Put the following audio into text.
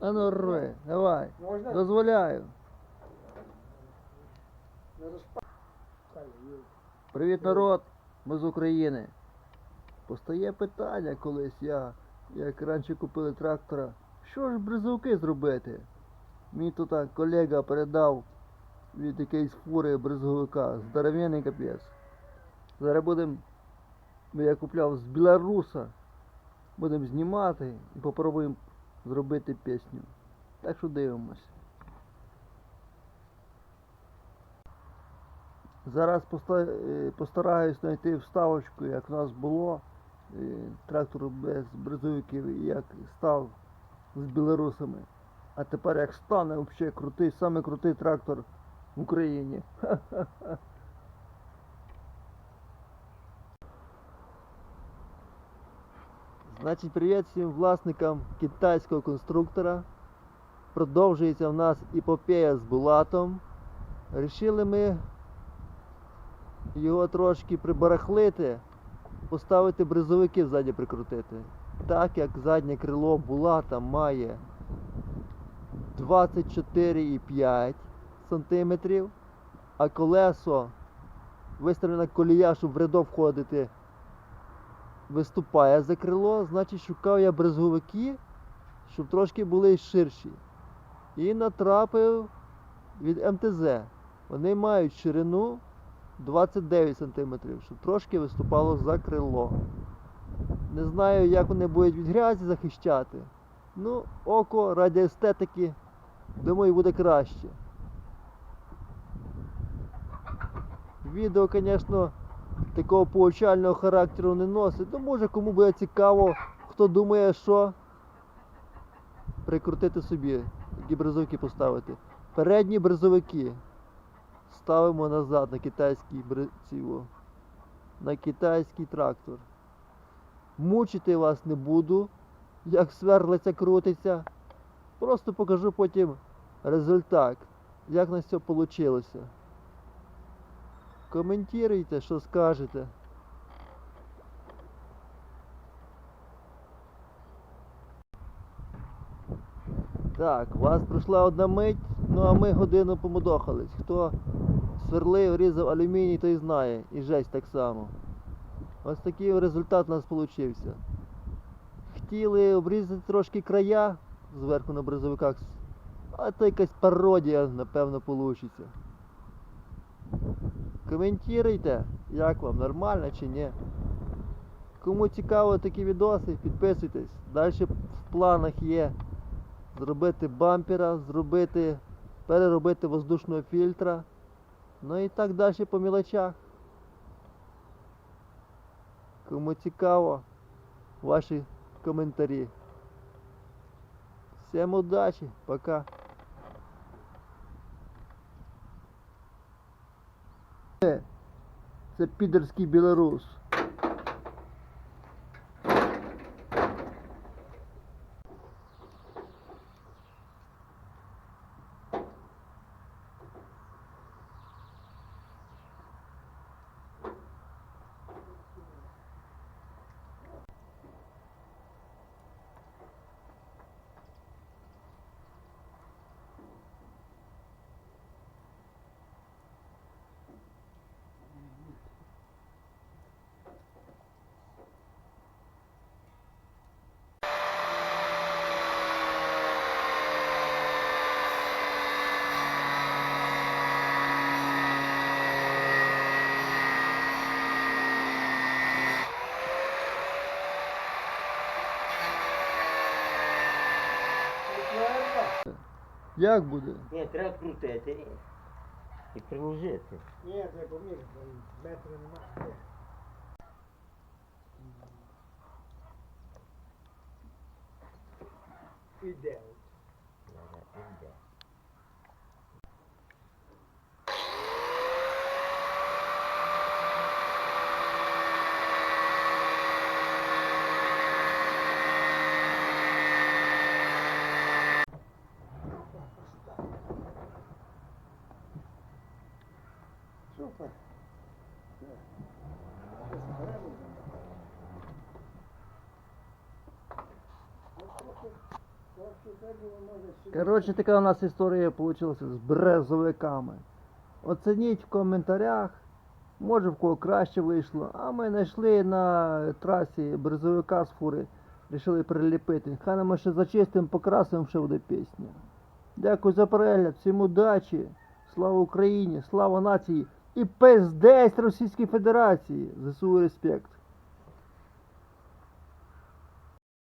А ну рви, давай. Можна? Дозволяю. Привіт, народ! Ми з України. Постає питання колись я, як раніше купили трактора, що ж бризовки зробити? Мені тут колега передав від якоїсь фури бризовика, здоровенний капець. Зараз будемо, я купляв з Білоруса, будемо знімати і попробуємо зробити пісню. Так що дивимось. Зараз е, постараюсь знайти вставочку, як в нас було. е, Трактор без бризовиків, як став з білорусами. А тепер як стане взагалі крутий, саме крутий трактор в Україні. Ха-ха-ха. Значить, привіт всім власникам китайського конструктора. Продовжується в нас епопея з Булатом. Рішили ми його трошки прибарахлити, поставити бризовики ззаді прикрутити. Так як заднє крило Булата має 24,5 см, а колесо, виставлена колія, щоб в рядок входити, виступає за крило, значить шукав я бризовики, щоб трошки були ширші. І натрапив від МТЗ. Вони мають ширину 29 см, щоб трошки виступало за крило. Не знаю, як вони будуть від грязі захищати. Ну, око раді естетики, думаю, буде краще. Відео, звісно, такого поучального характеру не носить. Ну, може, кому буде цікаво, хто думає, що прикрутити собі, які бризовики поставити. Передні бризовики ставимо назад на китайський бри- на китайський трактор. Мучити вас не буду, як сверлиця крутиться. Просто покажу потім результат, як на все вийшло. Коментуйте, що скажете. Так, у вас пройшла одна мить, ну а ми годину помудохались. Хто сверлив, різав алюміній, той знає. І жесть так само. Ось такий результат у нас вийшов. Хотіли обрізати трошки края зверху на бризовиках, а то якась пародія, напевно, вийде. Коментуйте, як вам, нормально чи ні. Кому цікаво такі відоси, підписуйтесь. Далі в планах є зробити бампера, зробити, переробити воздушного фільтра. Ну і так далі по мілочах. Кому цікаво, ваші коментарі. Всім удачі, пока. Це підерський білорус. Як буде? Ні, треба крутити і приложити. Ні, треба помір, метри немає. Іде. Супер. Коротше, така у нас історія вийшла з брезовиками. Оцініть в коментарях. Може в кого краще вийшло. А ми знайшли на трасі брезовика з фури. Рішили приліпити. Хай нам ще зачистимо, покрасимо, ще буде пісня. Дякую за перегляд, всім удачі. Слава Україні, слава нації і пиздець Російській Федерації. ЗСУ респект.